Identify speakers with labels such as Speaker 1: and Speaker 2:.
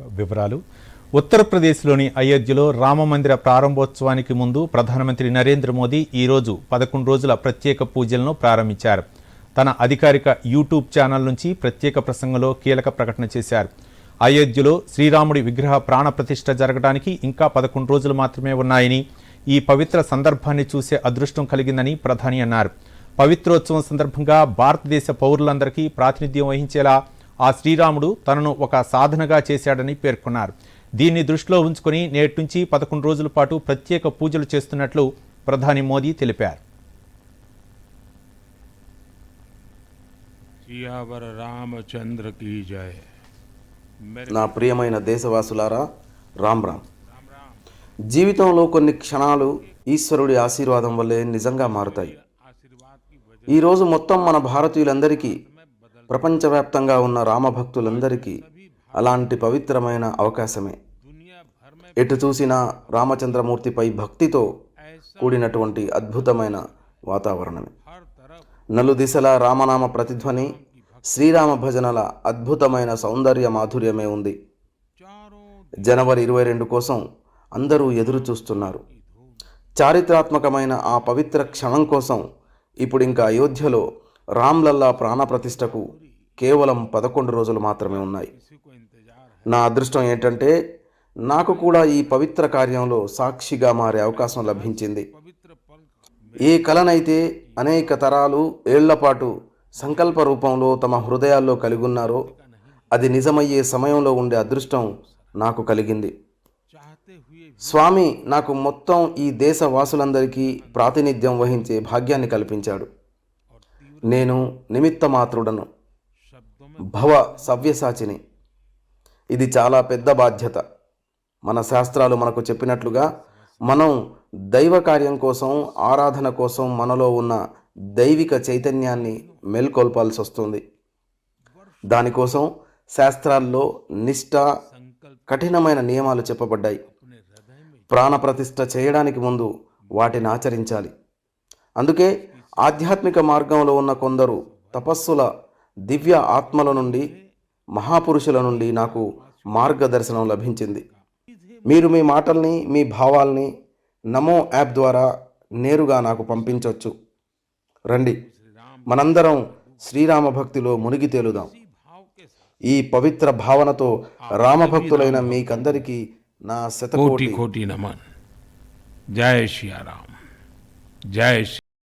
Speaker 1: వివరాలు. ఉత్తరప్రదేశ్లోని అయోధ్యలో రామమందిర ప్రారంభోత్సవానికి ముందు ప్రధానమంత్రి నరేంద్ర మోదీ ఈరోజు పదకొండు రోజుల ప్రత్యేక పూజలను ప్రారంభించారు. తన అధికారిక యూట్యూబ్ ఛానల్ నుంచి ప్రత్యేక ప్రసంగంలో కీలక ప్రకటన చేశారు. అయోధ్యలో శ్రీరాముడి విగ్రహ ప్రాణప్రతిష్ఠ జరగడానికి ఇంకా పదకొండు రోజులు మాత్రమే ఉన్నాయని ఈ పవిత్ర సందర్భాన్ని చూసే అదృష్టం కలిగిందని ప్రధాని అన్నారు. పవిత్రోత్సవం సందర్భంగా భారతదేశ పౌరులందరికీ ప్రాతినిధ్యం వహించేలా ఆ శ్రీరాముడు తనను ఒక సాధనగా చేశాడని పేర్కొన్నారు. దీన్ని దృష్టిలో ఉంచుకుని నేటి నుంచి పదకొండు రోజుల పాటు ప్రత్యేక పూజలు చేస్తున్నట్లు ప్రధాని మోదీ తెలిపారు.
Speaker 2: రామచంద్ర
Speaker 3: నా ప్రియమైన దేశవాసులారా రామ్ రామ్. జీవితంలో కొన్ని క్షణాలు ఈశ్వరుడి ఆశీర్వాదం వల్లే నిజంగా మారుతాయి. ఈరోజు మొత్తం మన భారతీయులందరికీ ప్రపంచవ్యాప్తంగా ఉన్న రామభక్తులందరికీ అలాంటి పవిత్రమైన అవకాశమే. ఎటు చూసినా రామచంద్రమూర్తిపై భక్తితో కూడినటువంటి అద్భుతమైన వాతావరణమే. నలుదిశల రామనామ ప్రతిధ్వని శ్రీరామ భజనల అద్భుతమైన సౌందర్య మాధుర్యమే ఉంది. జనవరి ఇరవై రెండు కోసం అందరూ ఎదురు చూస్తున్నారు. చారిత్రాత్మకమైన ఆ పవిత్ర క్షణం కోసం ఇప్పుడు ఇంకా అయోధ్యలో రామ్లల్లా ప్రాణప్రతిష్టకు కేవలం పదకొండు రోజులు మాత్రమే ఉన్నాయి. నా అదృష్టం ఏంటంటే నాకు కూడా ఈ పవిత్ర కార్యంలో సాక్షిగా మారే అవకాశం లభించింది. ఏ కలనైతే అనేక తరాలు ఏళ్ళపాటు సంకల్ప రూపంలో తమ హృదయాల్లో కలిగున్నారో అది నిజమయ్యే సమయంలో ఉండే అదృష్టం నాకు కలిగింది. స్వామి నాకు మొత్తం ఈ దేశవాసులందరికీ ప్రాతినిధ్యం వహించే భాగ్యాన్ని కల్పించాడు. నేను
Speaker 2: నిమిత్తమాత్రుడను.
Speaker 3: భవ సవ్యసాచిని. ఇది చాలా పెద్ద బాధ్యత. మన శాస్త్రాలు మనకు చెప్పినట్లుగా మనం దైవ కార్యం కోసం ఆరాధన కోసం మనలో ఉన్న దైవిక చైతన్యాన్ని మేల్కొల్పాల్సి వస్తుంది దానికోసం శాస్త్రాల్లో నిష్ట కఠినమైన నియమాలు చెప్పబడ్డాయి. ప్రాణప్రతిష్ఠ చేయడానికి ముందు వాటిని ఆచరించాలి. అందుకే ఆధ్యాత్మిక మార్గంలో ఉన్న కొందరు తపస్సుల దివ్య ఆత్మల నుండి మహాపురుషుల నుండి నాకు మార్గదర్శనం లభించింది. మీరు మీ మాటల్ని మీ భావాల్ని నమో యాప్ ద్వారా నేరుగా నాకు పంపించవచ్చు రండి మనందరం శ్రీరామ భక్తిలో మునిగి తేలుదాం. ఈ పవిత్ర భావనతో రామభక్తులైన మీకందరికీ నా శతకోటి.
Speaker 2: కోటి నమన్. జయ శ్రీరామ్. జయ